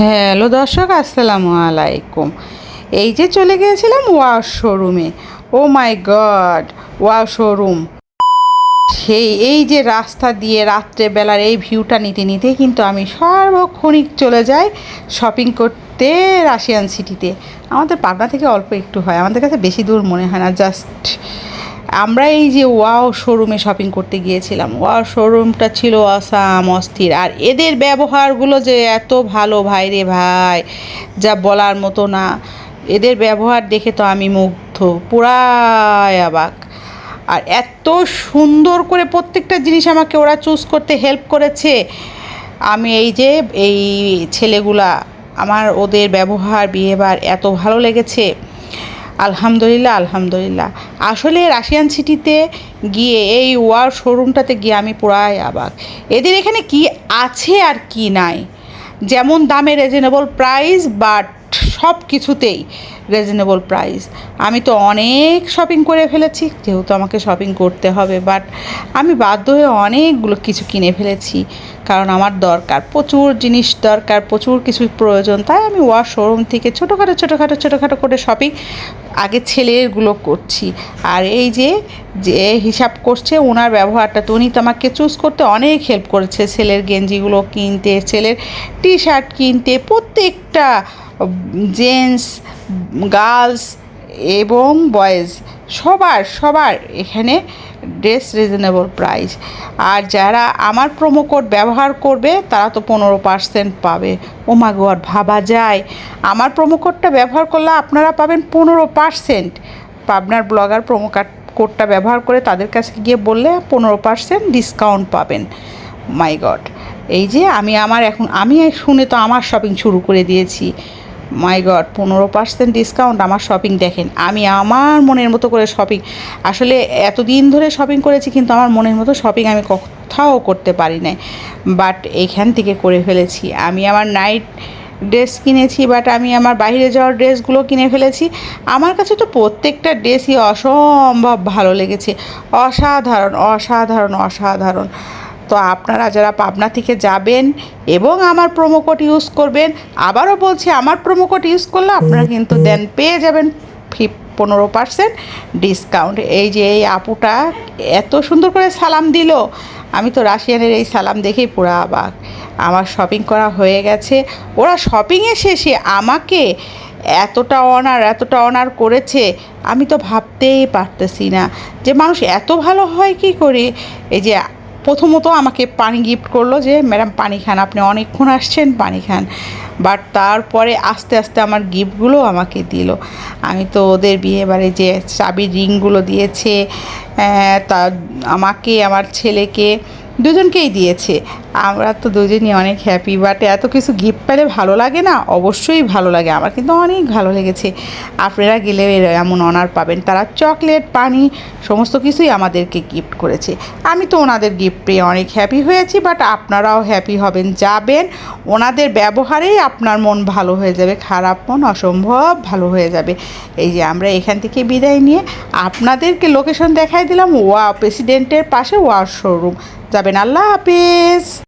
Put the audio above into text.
Hello দর্শক, আসসালামু আলাইকুম। এই যে চলে গিয়েছিলাম ওয়াও শোরুমে। ও মাই গড, ওয়াও শোরুম। সেই, এই যে রাস্তা দিয়ে রাত্রেবেলার এই ভিউটা নিতে নিতে কিন্তু আমি সার্বক্ষণিক চলে যাই শপিং করতে রাশিয়ান সিটিতে। আমাদের পাবনা থেকে অল্প একটু হয়, আমাদের কাছে বেশি দূর মনে হয় না, জাস্ট আমরা এই যে ওয়াও শোরুমে শপিং করতে গিয়েছিলাম, ওয়াও শোরুমটা ছিল অসাম অস্থির। আর এদের ব্যবহারগুলো যে এত ভালো ভাই রে ভাই, যা বলার মতো না। এদের ব্যবহার দেখে তো আমি মুগ্ধ পুরাই অবাক। আর এত সুন্দর করে প্রত্যেকটা জিনিস আমাকে ওরা চুজ করতে হেল্প করেছে। আমি এই যে, এই ছেলেগুলা, আমার ওদের ব্যবহার বিহেভার এত ভালো লেগেছে। আলহামদুলিল্লাহ আলহামদুলিল্লাহ। আসলে রাশিয়ান সিটিতে গিয়ে, এই ওয়ার শোরুমটাতে গিয়ে আমি পুরাই আবার এদের এখানে কি আছে আর কি নাই? যেমন দামে রিজনেবল প্রাইস বাট সব কিছুতেই রিজনেবল প্রাইস আমি তো অনেক শপিং করে ফেলেছি যেহেতু আমাকে শপিং করতে হবে বাট আমি বাধ্য হয়ে অনেকগুলো কিছু কিনে ফেলেছি, কারণ আমার দরকার, প্রচুর জিনিস দরকার, প্রচুর কিছু প্রয়োজন, তাই আমি ওয়ার শোরুম থেকে ছোটোখাটো ছোটোখাটো ছোটোখাটো করে শপিং আগে ছেলেগুলো করছি। আর এই যে যে হিসাব করছে ওনার ব্যবহারটা, তো উনি তো আমাকে চুজ করতে অনেক হেল্প করেছে, ছেলের গেঞ্জিগুলো কিনতে, ছেলের টি শার্ট কিনতে, প্রত্যেকটা জেন্টস গার্লস এবং বয়েজ, সবার সবার এখানে ড্রেস রিজনেবল প্রাইস আর যারা আমার প্রোমো কোড ব্যবহার করবে, তারা তো পনেরো পার্সেন্ট পাবে। ও মা গড ভাবা যায়। আমার প্রোমো কোডটা ব্যবহার করলে আপনারা পাবেন পনেরো পার্সেন্ট পাবনার ব্লগার প্রোমো কার্ড কোডটা ব্যবহার করে তাদের কাছে গিয়ে বললে পনেরো পার্সেন্ট ডিসকাউন্ট পাবেন। মাই গড এই যে আমি আমার এখন, আমি শুনে তো আমার শপিং শুরু করে দিয়েছি। মাই গড পনেরো পার্সেন্ট ডিসকাউন্ট আমার শপিং দেখেন। আমি আমার মনের মতো করে শপিং আসলে এতদিন ধরে শপিং করেছি, কিন্তু আমার মনের মতো শপিং আমি কোথাও করতে পারি নাই। বাট এইখান থেকে করে ফেলেছি। আমি আমার নাইট ড্রেস কিনেছি বাট আমি আমার বাইরে যাওয়ার ড্রেসগুলো কিনে ফেলেছি। আমার কাছে তো প্রত্যেকটা ড্রেসই অসম্ভব ভালো লেগেছে। অসাধারণ অসাধারণ অসাধারণ। তো আপনারা যারা পাবনা থেকে যাবেন এবং আমার প্রোমো কোড ইউজ করবেন, আবারও বলছি আমার প্রোমো কোড ইউজ করলে আপনারা কিন্তু দেন পেয়ে যাবেন ফিফ পনেরো পার্সেন্ট ডিসকাউন্ট এই যে এই আপুটা এত সুন্দর করে সালাম দিল। আমি তো রাশিয়ানের এই সালাম দেখেই পুরো অবাক। আমার শপিং করা হয়ে গেছে। ওরা শপিংয়ে শেষে আমাকে এতটা অনার এতটা অনার করেছে, আমি তো ভাবতেই পারতেছি না। যে মানুষ এত ভালো হয় কি করে? এই যে প্রথমত আমাকে পানি গিফট করল যে, ম্যাডাম, পানি খান, আপনি অনেকক্ষণ আসছেন, পানি খান। বাট তারপরে আস্তে আস্তে আমার গিফটগুলো আমাকে দিল। আমি তো ওদের বিয়েবারে যে চাবির রিংগুলো দিয়েছে তা, আমাকে, আমার ছেলেকে, দুজনকেই দিয়েছে। আমরা তো দুজনই অনেক হ্যাপি বাট এত কিছু গিফট পেলে ভালো লাগে না? অবশ্যই ভালো লাগে। আমার কিন্তু অনেক ভালো লেগেছে। আপনারা গেলে এমন অনার পাবেন। তারা চকলেট পানি, সমস্ত কিছুই আমাদেরকে গিফট করেছে। আমি তো ওনাদের গিফট পেয়ে অনেক হ্যাপি হয়েছি বাট আপনারাও হ্যাপি হবেন, যাবেন। ওনাদের ব্যবহারেই আপনার মন ভালো হয়ে যাবে। খারাপ মন অসম্ভব ভালো হয়ে যাবে। এই যে আমরা এখান থেকে বিদায় নিয়ে আপনাদেরকে লোকেশন দেখাই দিলাম। ওয়া প্রেসিডেন্টের পাশে ওয়ার শোরুম যাবেন। আল্লাহ হাফিজ।